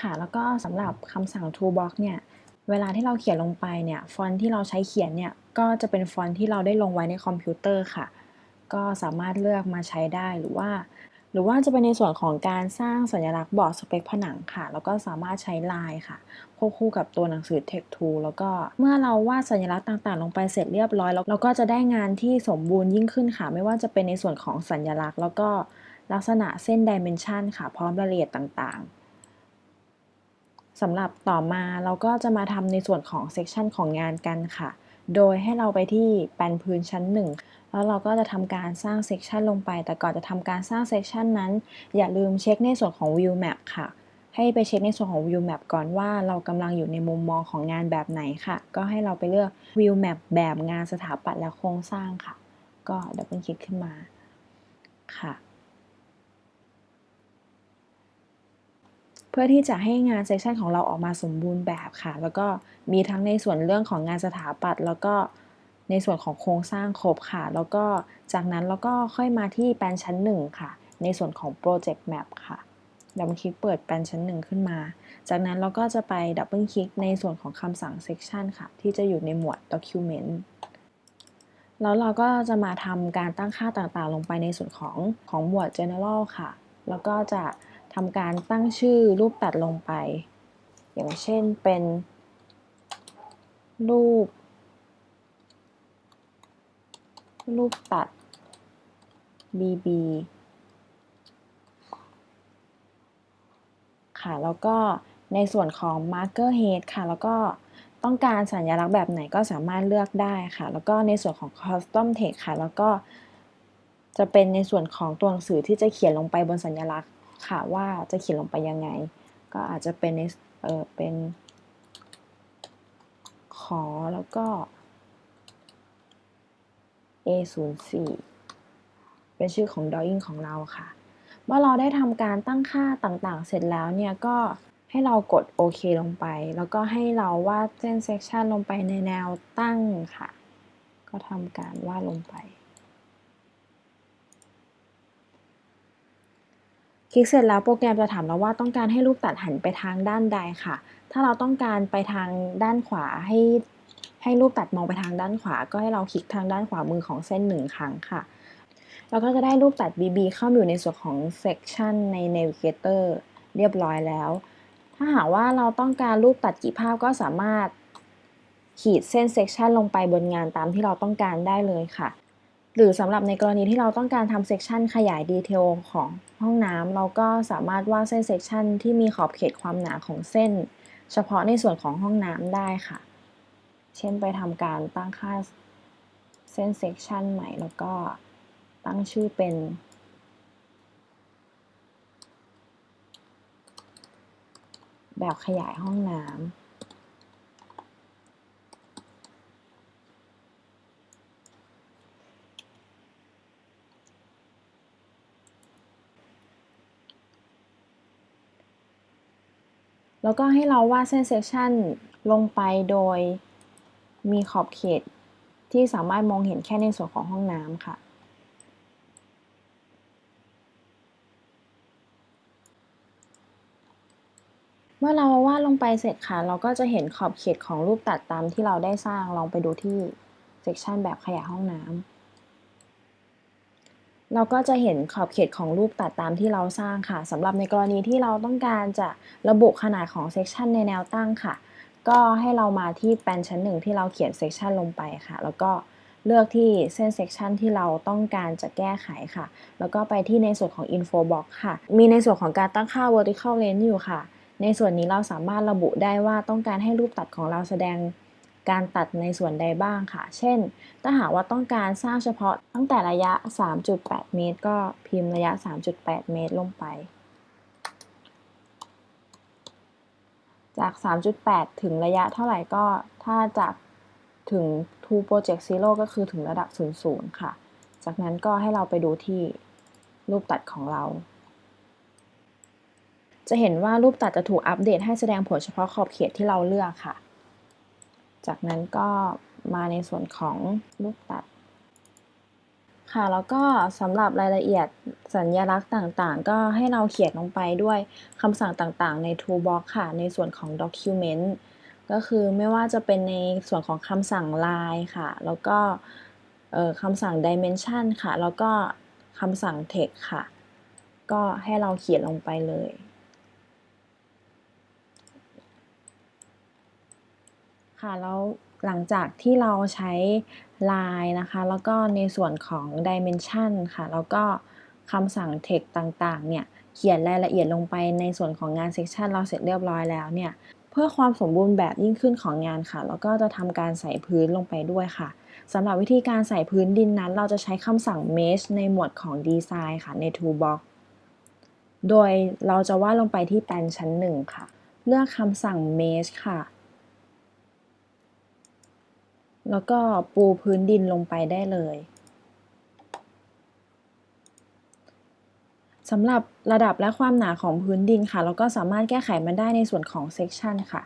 ค่ะแล้วก็สำหรับคำสั่ง toolbox เนี่ยเวลาที่เราเขียนลงไปเนี่ยฟอนต์ที่เราใช้เขียนเนี่ยก็จะเป็นฟอนต์ที่เราได้ลงไว้ในคอมพิวเตอร์ค่ะ ก็สามารถเลือกมาใช้ได้หรือว่า หรือว่าจะเป็นในส่วนของการสร้างสัญลักษณ์บอร์ดสเปคผนังค่ะ แล้วก็สามารถใช้ลายค่ะ ควบคู่กับตัวหนังสือ Text Tool แล้วก็เมื่อเราวาดสัญลักษณ์ต่างๆ ลงไปเสร็จเรียบร้อย แล้วเราก็จะได้งานที่สมบูรณ์ยิ่งขึ้นค่ะ ไม่ว่าจะเป็นในส่วนของสัญลักษณ์ แล้วก็ลักษณะเส้น Dimension ค่ะ พร้อมรายละเอียดต่างๆสำหรับต่อมาเราก็จะมาทำในส่วนของ Section ของงานกันค่ะ โดยให้เราไปที่แปลนพื้นชั้น 1 แล้วเราก็จะทำการสร้าง Section ลงไป แต่ก่อนจะทำการสร้าง Section นั้น อย่าลืมเช็คในส่วนของ View Map ค่ะ ให้ไปเช็คในส่วนของ View Map ก่อนว่าเรากำลังอยู่ในมุมมองของงานแบบไหนค่ะ ก็ให้เราไปเลือก View Map แบบงานสถาปัตย์และโครงสร้างค่ะ ก็ดับเบิลคลิกขึ้นมาค่ะ เพื่อที่จะให้งานเซสชันของเราออกมาสมบูรณ์แบบค่ะ แล้วก็มีทั้งในส่วนเรื่องของงานสถาปัตย์แล้วก็ในส่วนของโครงสร้างครบค่ะ แล้วก็จากนั้นเราก็ค่อยมาที่แปลนชั้น 1 ค่ะ ในส่วนของ Project Map ค่ะดับเบิลคลิกเปิดแปลนชั้น 1 ขึ้นมา จากนั้นเราก็จะไปดับเบิลคลิกในส่วนของคำสั่ง Section ค่ะ ที่จะอยู่ในหมวด Document แล้วเราก็จะมาทำการตั้งค่าต่างๆ ลงไปในส่วนของของหมวด General ค่ะ แล้วก็จะ ทำการตั้งชื่อรูปตัดลงไป อย่างเช่นเป็น รูป รูปตัด bb ค่ะ แล้วก็ในส่วนของ marker head ค่ะ แล้วก็ต้องการสัญลักษณ์แบบไหนก็สามารถเลือกได้ค่ะ แล้วก็ในส่วนของ custom text ค่ะ แล้วก็จะเป็นในส่วนของตัวหนังสือที่จะเขียนลงไปบนสัญลักษณ์ ค่ะว่าจะเขียนลงไปยังไง ก็อาจจะเป็นเออเป็นขอแล้วก็ A04 เป็นชื่อของ drawing ของเราค่ะ เมื่อเราได้ทำการตั้งค่าต่างๆ เสร็จแล้วเนี่ยก็ให้เรากดโอเคลงไป แล้วก็ให้เราวาดเส้น section ลงไปในแนวตั้งค่ะ ก็ทำการวาดลงไป คลิกเสร็จแล้วโปรแกรมจะถามเราว่าต้องการให้รูปตัดหันไปทางด้านใดค่ะ ถ้าเราต้องการไปทางด้านขวาให้ให้รูปตัดมองไปทางด้านขวา ก็ให้เราคลิกทางด้านขวามือของเส้นหนึ่งครั้งค่ะเราก็จะได้รูปตัด BB เข้ามาอยู่ในส่วนของ Section ใน Navigator เรียบร้อยแล้ว ถ้าหากว่าเราต้องการรูปตัดกี่ภาพก็สามารถขีดเส้น Section ลงไปบนงานตามที่เราต้องการได้เลยค่ะ หรือสำหรับในกรณีที่เราต้องการทำเซกชันขยายดีเทลของห้องน้ำเราก็สามารถวาดเส้นเซกชันที่มีขอบเขตความหนาของเส้น เฉพาะในส่วนของห้องน้ำได้ค่ะ เช่นไปทำการตั้งค่าเส้นเซกชันใหม่แล้วก็ตั้งชื่อเป็นแบบขยายห้องน้ำ แล้วก็ให้เราวาดเส้นเซกชันลงไปโดยมีขอบเขตที่สามารถมองเห็นแค่ในส่วนของห้องน้ำค่ะ เมื่อเราวาดลงไปเสร็จค่ะ เราก็จะเห็นขอบเขตของรูปตัดตามที่เราได้สร้างลองไปดูที่เซกชันแบบขยายห้องน้ำ เราก็จะเห็นขอบเขตของรูปตัดตามที่เราสร้างค่ะสำหรับในกรณีที่เราต้องการจะระบุขนาดของเซกชันในแนวตั้งค่ะ ก็ให้เรามาที่แปลนชั้นหนึ่งที่เราเขียนเซกชันลงไปค่ะ แล้วก็เลือกที่เส้นเซกชันที่เราต้องการจะแก้ไขค่ะ แล้วก็ไปที่ในส่วนของ info box ค่ะ มีในส่วนของการตั้งค่า vertical range อยู่ค่ะ ในส่วนนี้เราสามารถระบุได้ว่าต้องการให้รูปตัดของเราแสดง การตัดในส่วนใดบ้างค่ะ เช่น ถ้าหากว่าต้องการสร้างเฉพาะตั้งแต่ระยะ 3.8 เมตร ก็พิมพ์ระยะ 3.8 เมตรลงไป จาก 3.8 ถึงระยะเท่าไหร่ก็ ถ้าจากถึง to project zero ก็คือถึงระดับ 00 ค่ะ จากนั้นก็ให้เราไปดูที่รูปตัดของเรา จะเห็นว่ารูปตัดจะถูกอัปเดตให้แสดงผลเฉพาะขอบเขตที่เราเลือกค่ะ จากนั้นก็มาในส่วนของรูปตัด ค่ะแล้วก็สำหรับรายละเอียดสัญลักษณ์ต่างๆ ก็ให้เราเขียนลงไปด้วยคำสั่งต่างๆ ใน Toolbox ค่ะ ในส่วนของ Document ก็คือไม่ว่าจะเป็นในส่วนของคำสั่ง line ค่ะ แล้วก็คำสั่ง dimension ค่ะ แล้วก็คำสั่ง text ค่ะ ก็ให้เราเขียนลงไปเลย ค่ะแล้วหลังจากที่เราใช้ line นะคะ แล้วก็ในส่วนของ dimension ค่ะ แล้วก็คำสั่ง text ต่างๆ เนี่ย เขียนรายละเอียดลงไปในส่วนของงาน section เราเสร็จเรียบร้อยแล้วเนี่ย เพื่อความสมบูรณ์แบบยิ่งขึ้นของงานค่ะ แล้วก็จะทำการใส่พื้นลงไปด้วยค่ะสำหรับวิธีการใส่พื้นดินนั้น เราจะใช้คำสั่ง mesh ในหมวดของ design ค่ะ ใน toolbox โดยเราจะวาดลงไปที่แปลนชั้นหนึ่งค่ะ เลือกคำสั่ง mesh ค่ะ แล้วก็ปูพื้นดินลงไปได้เลยสำหรับระดับและความหนาของพื้นดินค่ะเราก็สามารถแก้ไขมันได้ในส่วนของ section ค่ะ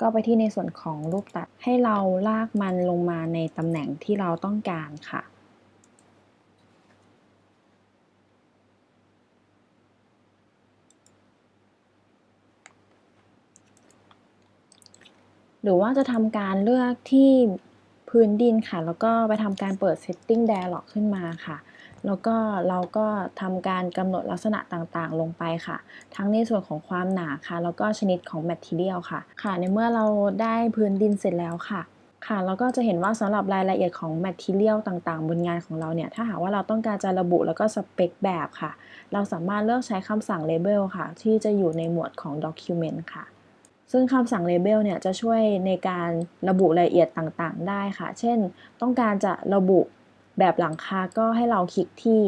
ก็ไปที่ในส่วนของรูปตัดให้เราลากมันลงมาในตำแหน่งที่เราต้องการค่ะหรือว่าจะทำการเลือกที่ พื้นดินค่ะ แล้วก็ไปทำการเปิด setting dialog ขึ้นมาค่ะ แล้วก็เราก็ทำการกำหนดลักษณะต่างๆ ลงไปค่ะ ทั้งในส่วนของความหนาค่ะ แล้วก็ชนิดของ material ค่ะ ค่ะ ในเมื่อเราได้พื้นดินเสร็จแล้วค่ะค่ะเราก็จะเห็นว่าสำหรับรายละเอียดของ material ต่างๆ บนงานของเราเนี่ย ถ้าหากว่าเราต้องการจะระบุแล้วก็สเปคแบบค่ะ เราสามารถเลือกใช้คำสั่ง label ค่ะ ที่จะอยู่ในหมวดของ document ค่ะ ซึ่งคำสั่ง label เนี่ยจะช่วยในการระบุรายละเอียดต่างๆ ได้ค่ะ เช่น ต้องการจะระบุแบบหลังคา ก็ให้เราคลิกที่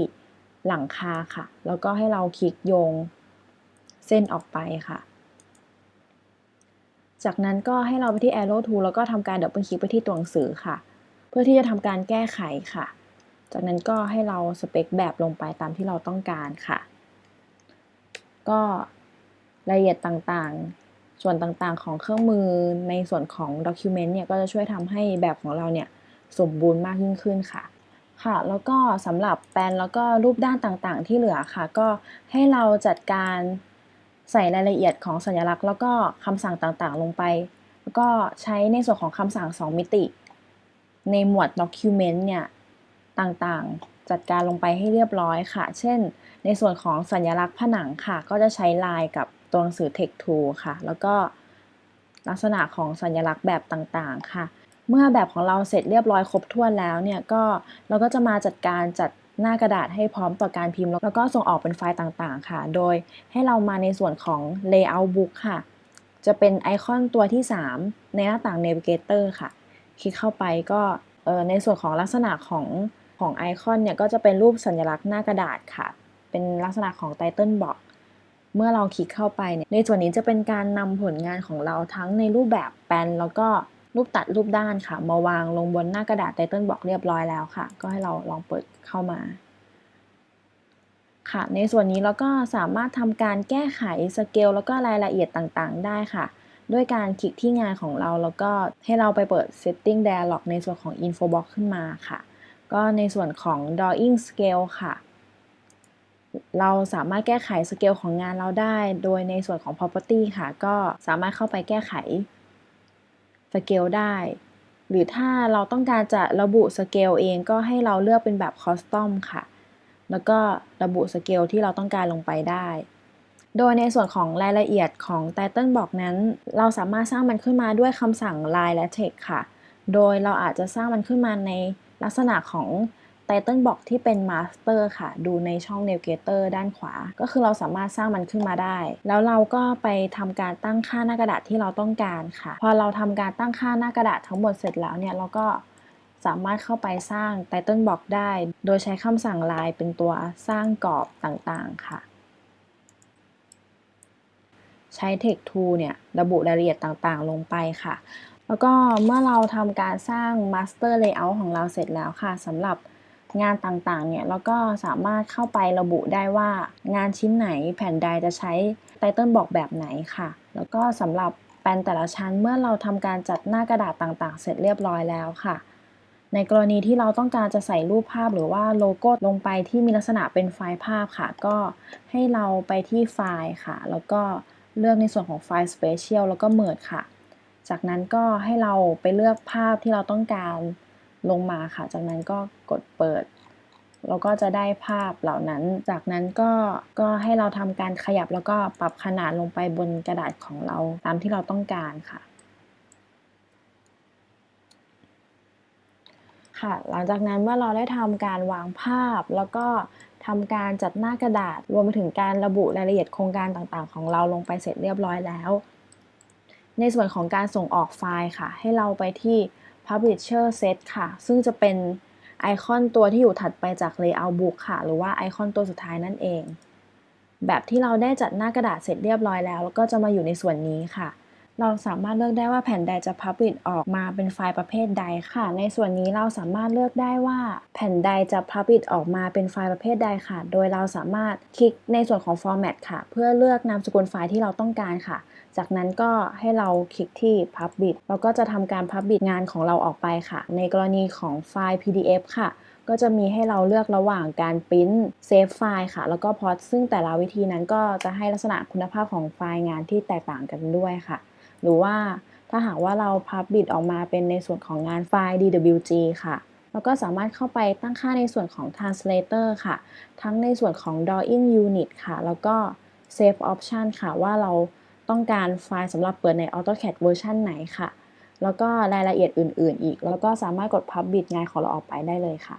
หลังคาค่ะ แล้วก็ให้เราคลิกโยงเส้นออกไปค่ะ จากนั้นก็ให้เราไปที่ arrow tool แล้วก็ทำการดับเบิลคลิกไปที่ตัวหนังสือค่ะ เพื่อที่จะทำการแก้ไขค่ะ จากนั้นก็ให้เราสเปคแบบลงไปตามที่เราต้องการค่ะ ก็รายละเอียดต่างๆ ส่วนต่างๆของเครื่องมือในส่วนของ Document เนี่ยก็จะช่วยทำให้แบบของเราเนี่ยสมบูรณ์มากยิ่งขึ้นค่ะค่ะ แล้วก็สำหรับแปลนแล้วก็รูปด้านต่างๆ ที่เหลือค่ะ ก็ให้เราจัดการใส่รายละเอียดของสัญลักษณ์ แล้วก็คำสั่งต่างๆ ลงไป แล้วก็ใช้ในส่วนของคำสั่ง 2 มิติ ในหมวด Document เนี่ยต่างๆ จัดการลงไปให้เรียบร้อยค่ะ เช่น ในส่วนของสัญลักษณ์ผนังค่ะ ก็จะใช้ลายกับ ตัวหนังสือ Text Tool ค่ะ แล้วก็ลักษณะของสัญลักษณ์แบบต่างๆ ค่ะ เมื่อแบบของเราเสร็จเรียบร้อยครบถ้วนแล้วเนี่ยก็เราก็จะมาจัดการจัดหน้ากระดาษให้พร้อมต่อการพิมพ์ แล้วก็ส่งออกเป็นไฟล์ต่างๆ ค่ะ โดยให้เรามาในส่วนของ Layout Book ค่ะ จะเป็นไอคอนตัวที่ 3 ในหน้าต่าง Navigator ค่ะ คลิกเข้าไปก็ในส่วนของลักษณะของของไอคอนเนี่ยก็จะเป็นรูปสัญลักษณ์หน้ากระดาษค่ะ เป็นลักษณะของ Title Box เมื่อเราคลิกเข้าไปเนี่ยในส่วนนี้จะเป็นการนำผลงานของเราทั้งในรูปแบบแปนแล้วก็รูปตัดรูปด้านค่ะ มาวางลงบนหน้ากระดาษไตเติลบอกเรียบร้อยแล้วค่ะ ก็ให้เราลองเปิดเข้ามาค่ะ ในส่วนนี้เราก็สามารถทำการแก้ไขสเกลแล้วก็รายละเอียดต่างๆ ได้ค่ะ ด้วยการคลิกที่งานของเราแล้วก็ให้เราไปเปิด Setting Dialog ในส่วนของ Info Box ขึ้นมาค่ะ ก็ในส่วนของ Drawing Scale ค่ะ เราสามารถแก้ไขสเกลของงานเราได้ โดยในส่วนของ property ค่ะ ก็สามารถเข้าไปแก้ไขสเกลได้ หรือถ้าเราต้องการจะระบุสเกลเองก็ให้เราเลือกเป็นแบบ custom ค่ะ แล้วก็ระบุสเกลที่เราต้องการลงไปได้ โดยในส่วนของรายละเอียดของ Title Box นั้น เราสามารถสร้างมันขึ้นมาด้วยคำสั่ง line และ text ค่ะ โดยเราอาจจะสร้างมันขึ้นมาในลักษณะของ ไตเติลบอกที่เป็นมาสเตอร์ค่ะ ดูในช่อง Navigator ด้านขวา ก็คือเราสามารถสร้างมันขึ้นมาได้ แล้วเราก็ไปทำการตั้งค่าหน้ากระดาษที่เราต้องการค่ะ พอเราทำการตั้งค่าหน้ากระดาษทั้งหมดเสร็จแล้วเนี่ยเราก็สามารถเข้าไปสร้างไตเติลบอกได้ โดยใช้คำสั่งลายเป็นตัวสร้างกรอบต่างๆค่ะ ใช้ Text Tool เนี่ยระบุรายละเอียดต่างๆ ลงไปค่ะ แล้วก็เมื่อเราทำการสร้าง Master Layout ของเราเสร็จแล้วค่ะสำหรับ งานต่างๆเนี่ยเราก็สามารถเข้าไประบุได้ว่างานชิ้นไหนแผ่นใดจะใช้ไตเติลบอกแบบไหนค่ะ แล้วก็สำหรับแปลนแต่ละชั้นเมื่อเราทำการจัดหน้ากระดาษต่างๆ เสร็จเรียบร้อยแล้วค่ะ ในกรณีที่เราต้องการจะใส่รูปภาพหรือว่าโลโก้ลงไปที่มีลักษณะเป็นไฟล์ภาพค่ะ ก็ให้เราไปที่ไฟล์ค่ะ แล้วก็เลือกในส่วนของไฟล์ Special แล้วก็ Merge ค่ะ จากนั้นก็ให้เราไปเลือกภาพที่เราต้องการ ลงมาค่ะ จากนั้นก็กดเปิด เราก็จะได้ภาพเหล่านั้น จากนั้นก็ก็ให้เราทำการขยับแล้วก็ปรับขนาดลงไปบนกระดาษของเราตามที่เราต้องการค่ะค่ะหลังจากนั้นเมื่อเราได้ทำการวางภาพ แล้วก็ทำการจัดหน้ากระดาษ รวมไปถึงการระบุรายละเอียดโครงการต่างๆ ของเราลงไปเสร็จเรียบร้อยแล้ว ในส่วนของการส่งออกไฟล์ค่ะ ให้เราไปที่ Publisher Set ค่ะ ซึ่งจะเป็นไอคอนตัวที่อยู่ถัดไปจาก Layout Book ค่ะ หรือว่าไอคอนตัวสุดท้ายนั่นเอง แบบที่เราได้จัดหน้ากระดาษเสร็จเรียบร้อยแล้ว แล้วก็จะมาอยู่ในส่วนนี้ค่ะ เราสามารถเลือกได้ว่าแผ่นใดจะ Publish ออกมาเป็นไฟล์ประเภทใดค่ะ ในส่วนนี้เราสามารถเลือกได้ว่า แผ่นใดจะ Publish ออกมาเป็นไฟล์ประเภทใดค่ะ โดยเราสามารถคลิกในส่วนของ Format ค่ะ เพื่อเลือกนามสกุลไฟล์ที่เราต้องการค่ะ จากนั้นก็ให้เราคลิกที่ Publish แล้วก็จะทำการ Publish งานของเราออกไปค่ะ ในกรณีของไฟล์ PDF ค่ะก็จะมีให้เราเลือกระหว่างการปริ้นเซฟไฟล์ค่ะ แล้วก็พอซึ่งแต่ละวิธีนั้นก็จะให้ลักษณะคุณภาพของไฟล์งานที่แตกต่างกันด้วยค่ะ หรือว่าถ้าหากว่าเราพับบิดออกมาเป็นในส่วนของงานไฟล์ DWG ค่ะ แล้วก็สามารถเข้าไปตั้งค่าในส่วนของ translator ค่ะ ทั้งในส่วนของ drawing unit ค่ะ แล้วก็ save option ค่ะว่าเรา ต้องการไฟล์สำหรับเปิดใน AutoCAD เวอร์ชันไหนค่ะ แล้วก็รายละเอียดอื่น ๆ อีก แล้วก็สามารถกด publish งานของเราออกไปได้เลยค่ะ